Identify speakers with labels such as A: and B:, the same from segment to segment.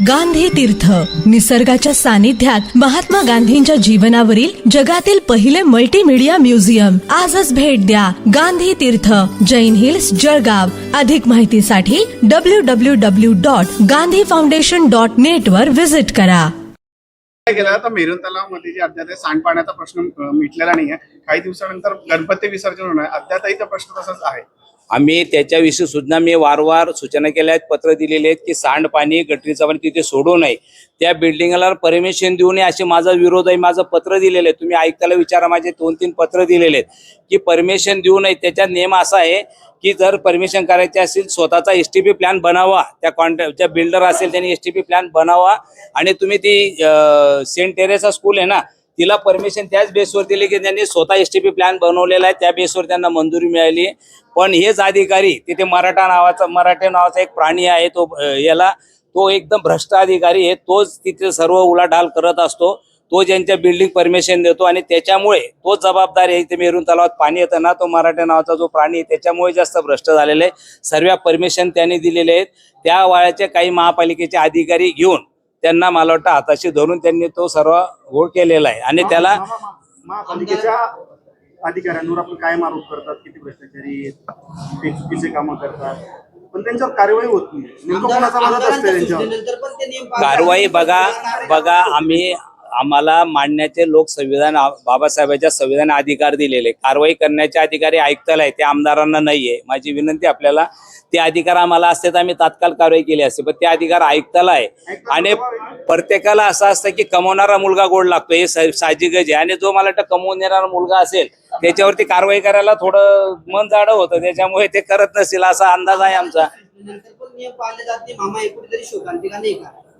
A: गांधी तीर्थ. निसर्गाच्या सानिध्यात महात्मा गांधींच्या जीवनावरील जगातील पहिले मल्टीमीडिया म्युझियम आजच भेट द्या गांधी तीर्थ. जैन हिल्स जळगाव. अधिक माहितीसाठी W W W dot Gandhi foundation dot net वर व्हिजिट करा.
B: गेला तर आता तलावमध्ये जे अद्याप सांडपाण्याचा प्रश्न मिटलेला मिटलेला नाहीये. काही दिवसानंतर गणपती विसर्जन होणार. अद्यापही प्रश्न तसाच आहे.
C: आम्ही त्याच्याविषयी सुद्धा मी वारंवार सूचना केल्या आहेत पत्र दिलेले आहेत की सांडपाणी गटरीचं पाणी तिथे सोडू नये. त्या बिल्डिंगला परमिशन देऊ नये असे माझा विरोध आहे माझं पत्र दिलेलं आहे. तुम्ही ऐकायला विचारा माझे दोन तीन पत्र दिलेले आहेत की परमिशन देऊ नये. त्याचा नियम असा आहे की जर परमिशन करायचे असेल स्वतःचा एस टी पी प्लॅन बनावा. त्या कॉन्ट्रॅक्ट ज्या बिल्डर असेल त्यांनी एस टी पी प्लॅन बनावा. आणि तुम्ही ती सेंट टेरेसा स्कूल आहे ना तिला परमिशन त्याच बेसवर दिली की त्यांनी स्वतः एस टी पी प्लॅन बनवलेला आहे. त्या बेसवर त्यांना मंजुरी मिळाली. पण हेच अधिकारी तिथे मराठा नावाचा मराठे नावाचा एक प्राणी आहे तो याला तो एकदम भ्रष्ट अधिकारी आहे. तोच तिथे सर्व उलाढाल करत असतो. तो ज्यांच्या बिल्डिंग परमिशन देतो आणि त्याच्यामुळे तो जबाबदार आहे. इथे मेरून तलावात पाणी येतं ना तो मराठा नावाचा जो प्राणी आहे त्याच्यामुळे जास्त भ्रष्ट झालेला आहे. सर्व परमिशन त्यांनी दिलेले आहेत. त्या वाळ्याचे काही महापालिकेचे अधिकारी घेऊन त्यांना मला वाटतं हाताशी धरून त्यांनी तो सर्व घोळ केलेला आहे. आणि त्याला
B: महा- महा- महापालिकेच्या अधिकाऱ्यांवर आपण काय आरोप करतात? किती भ्रष्टाचारी आहेत, ते चुकीचे कामं करतात? पण त्यांच्यावर कारवाई होत नाही. नेमकं कोणाचा मदत असते त्यांच्यावर?
C: कारवाई बघा बघा आम्ही आम्हाला मांडण्याचे लोक संविधान बाबासाहेबांच्या संविधान अधिकार दिलेले. कारवाई करण्याचे अधिकारी ऐकताला आहे ते आमदारांना नाहीये. माझी विनंती आपल्याला ते अधिकार आम्हाला असते तर आम्ही तात्काळ कारवाई केली असते. पण ते अधिकार ऐकताला आहे. आणि प्रत्येकाला असं असतं की कमवणारा मुलगा गोड लागतो हे साहजिकच आहे. आणि जो मला वाटतं कमवून देणारा मुलगा असेल त्याच्यावरती कारवाई करायला थोडं मन जाडं होतं. त्याच्यामुळे ते करत नसेल असा अंदाज आहे आमचा.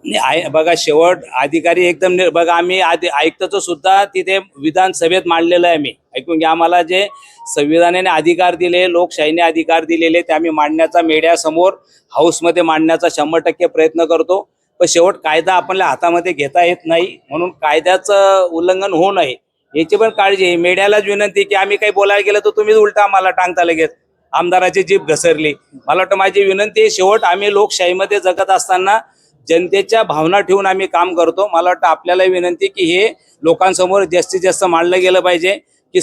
D: नाही
C: बघा शेवट अधिकारी एकदम बघा आम्ही आधी ऐकतो सुद्धा तिथे विधानसभेत मांडलेलं आहे मी. ऐकून घ्या आम्हाला जे संविधानाने अधिकार दिले लोकशाहीने अधिकार दिलेले ते आम्ही मांडण्याचा मीडियासमोर हाऊसमध्ये मांडण्याचा शंभर टक्के प्रयत्न करतो. पण शेवट कायदा आपल्या हातामध्ये घेता येत नाही म्हणून कायद्याचं उल्लंघन होऊ नये. याची पण काळजी आहे. मीडियालाच विनंती की आम्ही काही बोलायला गेलं तर तुम्हीच उलटा आम्हाला टांगता लगेच. आमदाराची जीभ घसरली. मला वाटतं माझी विनंती आहे शेवट आम्ही लोकशाहीमध्ये जगत असताना जनतेच्या भावना ठेवून आम्ही काम करतो. मला वाटतं आपल्याला विनंती की हे लोकांसमोर जास्तीत जास्त मांडलं गेलं पाहिजे की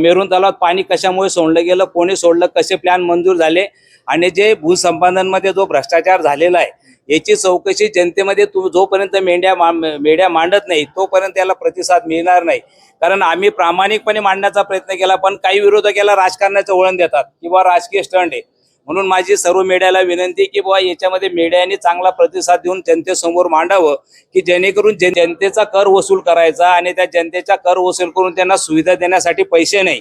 C: मेरून तलावात पाणी कशामुळे सोडलं गेलं कोणी सोडलं कसे प्लॅन मंजूर झाले आणि जे भूसंपादनमध्ये जो भ्रष्टाचार झालेला आहे याची चौकशी जनतेमध्ये तू जोपर्यंत मेंढ्या मा- मेढ्या मांडत नाही तोपर्यंत याला प्रतिसाद मिळणार नाही. कारण आम्ही प्रामाणिकपणे मांडण्याचा प्रयत्न केला पण काही विरोधक याला राजकारणाचं वळण देतात किंवा राजकीय स्टंट आहे. म्हणून माझी सर्व मीडियाला विनंती की बुवा याच्यामध्ये मीडियाने चांगला प्रतिसाद देऊन जनतेसमोर मांडावं की जेणेकरून जन- जनतेचा कर वसूल करायचा आणि त्या जनतेचा कर वसूल करून त्यांना सुविधा देण्यासाठी पैसे नाही.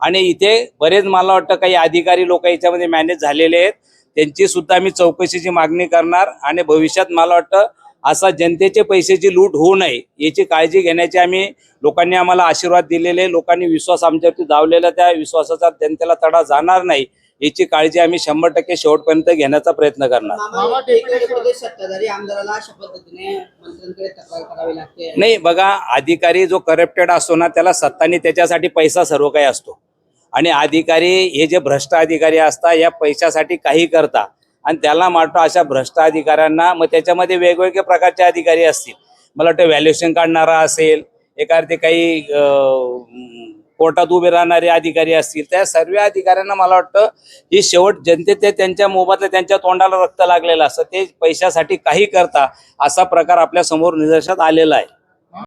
C: आणि इथे बरेच मला वाटतं काही अधिकारी लोक याच्यामध्ये मॅनेज झालेले आहेत. त्यांची सुद्धा आम्ही चौकशीची मागणी करणार आणि भविष्यात मला वाटतं असा जनतेचे पैशाची लूट होऊ नये याची काळजी घेण्याचे आम्ही लोकांनी आम्हाला आशीर्वाद दिलेले लोकांनी विश्वास आमच्यावरती धावलेला त्या विश्वासाचा जनतेला तडा जाणार नाही. याची काळजी आम्ही शंभर टक्के शेवटपर्यंत घेण्याचा प्रयत्न करणार.
D: मामा एकीकडे प्रदेश सत्ताधारी आमदाराला अशा पद्धतीने मंत्र्यांकडे तक्रार करावी लागते.
C: नाही बघा अधिकारी जो करप्टेड असतो ना त्याला सत्तानी त्याच्यासाठी पैसा सर्व काही असतो. आणि अधिकारी हे जे भ्रष्ट अधिकारी असतात या पैशासाठी काही करता. आणि त्याला मात्र अशा भ्रष्ट अधिकाऱ्यांना मग त्याच्यामध्ये वेगवेगळ्या प्रकारचे अधिकारी असतील. मला वाटतं व्हॅल्युएशन काढणारा असेल एखादे काही अं, कोर्टात उभे राहणारे अधिकारी असतील त्या सर्व अधिकाऱ्यांना मला वाटतं ही शेवट जनते ते त्यांच्या मोबातल्या त्यांच्या तोंडाला रक्त लागलेलं असतं. ते पैशासाठी काही करता असा प्रकार आपल्यासमोर निदर्शनात आलेला आहे.